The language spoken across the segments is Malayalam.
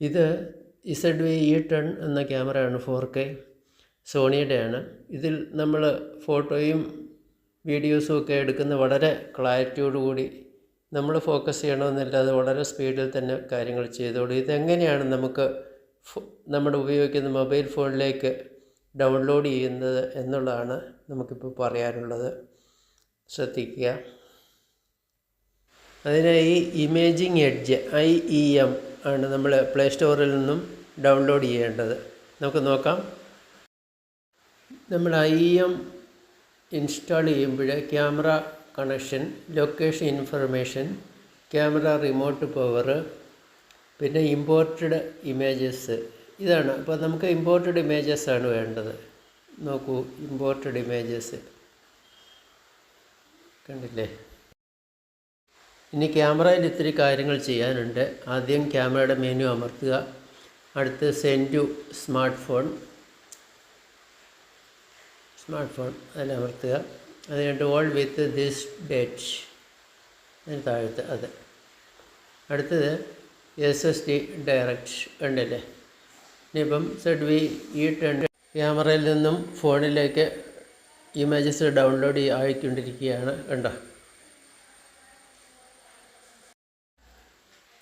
ഇത് ഇസഡ് വി ഇ ടെൺ എന്ന ക്യാമറയാണ് ഫോർ കെ സോണിയുടെയാണ്. ഇതിൽ നമ്മൾ ഫോട്ടോയും വീഡിയോസും ഒക്കെ എടുക്കുന്ന വളരെ ക്ലാരിറ്റിയോടുകൂടി നമ്മൾ ഫോക്കസ് ചെയ്യണമെന്നില്ലാതെ വളരെ സ്പീഡിൽ തന്നെ കാര്യങ്ങൾ ചെയ്തോളൂ. ഇതെങ്ങനെയാണ് നമുക്ക് നമ്മുടെ ഉപയോഗിക്കുന്ന മൊബൈൽ ഫോണിലേക്ക് ഡൗൺലോഡ് ചെയ്യുന്നത് എന്നുള്ളതാണ് നമുക്കിപ്പോൾ പറയാനുള്ളത്. ശ്രദ്ധിക്കുക. അതിനായി imaging edge I E M ആണ് നമ്മൾ പ്ലേ സ്റ്റോറിൽ നിന്നും ഡൗൺലോഡ് ചെയ്യേണ്ടത്. നമുക്ക് നോക്കാം. നമ്മൾ ഐ എം ഇൻസ്റ്റാൾ ചെയ്യുമ്പോൾ camera connection location information camera remote power പിന്നെ ഇമ്പോർട്ടഡ് ഇമേജസ് ഇതാണ്. അപ്പോൾ നമുക്ക് ഇമ്പോർട്ടഡ് ഇമേജസ് ആണ് വേണ്ടത്. നോക്കൂ ഇമ്പോർട്ടഡ് ഇമേജസ് കണ്ടില്ലേ? ഇനി ക്യാമറയിൽ ഇത്തിരി കാര്യങ്ങൾ ചെയ്യാനുണ്ട്. ആദ്യം ക്യാമറയുടെ മെനു അമർത്തുക. അടുത്ത് send to smart phone smart phone അതിൽ അമർത്തുക. അത് ഓൾ വിത്ത് ദിസ് ഡേറ്റ് അതിന് താഴത്ത് അത്. അടുത്തത് എസ് എസ് ഡി ഡയറക്റ്റ് ഉണ്ടല്ലേ ഇനിയിപ്പം സെഡ് വി ഈ ടെൻ ക്യാമറയിൽ നിന്നും ഫോണിലേക്ക് ഇമേജസ് ഡൗൺലോഡ് ആയിക്കൊണ്ടിരിക്കുകയാണ്. കണ്ടോ?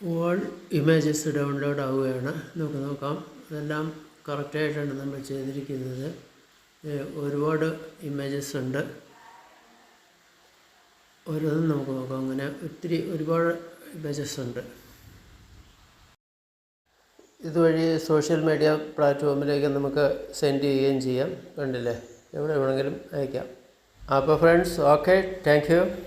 ഓൾ ഇമേജസ് ഡൗൺലോഡ് ആവുകയാണ്. നമുക്ക് നോക്കാം. ഇതെല്ലാം കറക്റ്റായിട്ടാണ് നമ്മൾ ചെയ്തിരിക്കുന്നത്. ഒരുപാട് ഇമേജസ് ഉണ്ട്. ഓരോന്നും നമുക്ക് നോക്കാം. അങ്ങനെ ഒത്തിരി ഒരുപാട് ഇമേജസ് ഉണ്ട്. ഇതുവഴി സോഷ്യൽ മീഡിയ പ്ലാറ്റ്ഫോമിലേക്ക് നമുക്ക് സെൻഡ് ചെയ്യുകയും ചെയ്യാം. കണ്ടില്ലേ? എവിടെ വേണമെങ്കിലും അയക്കാം. അപ്പോൾ ഫ്രണ്ട്സ് ഓക്കെ താങ്ക്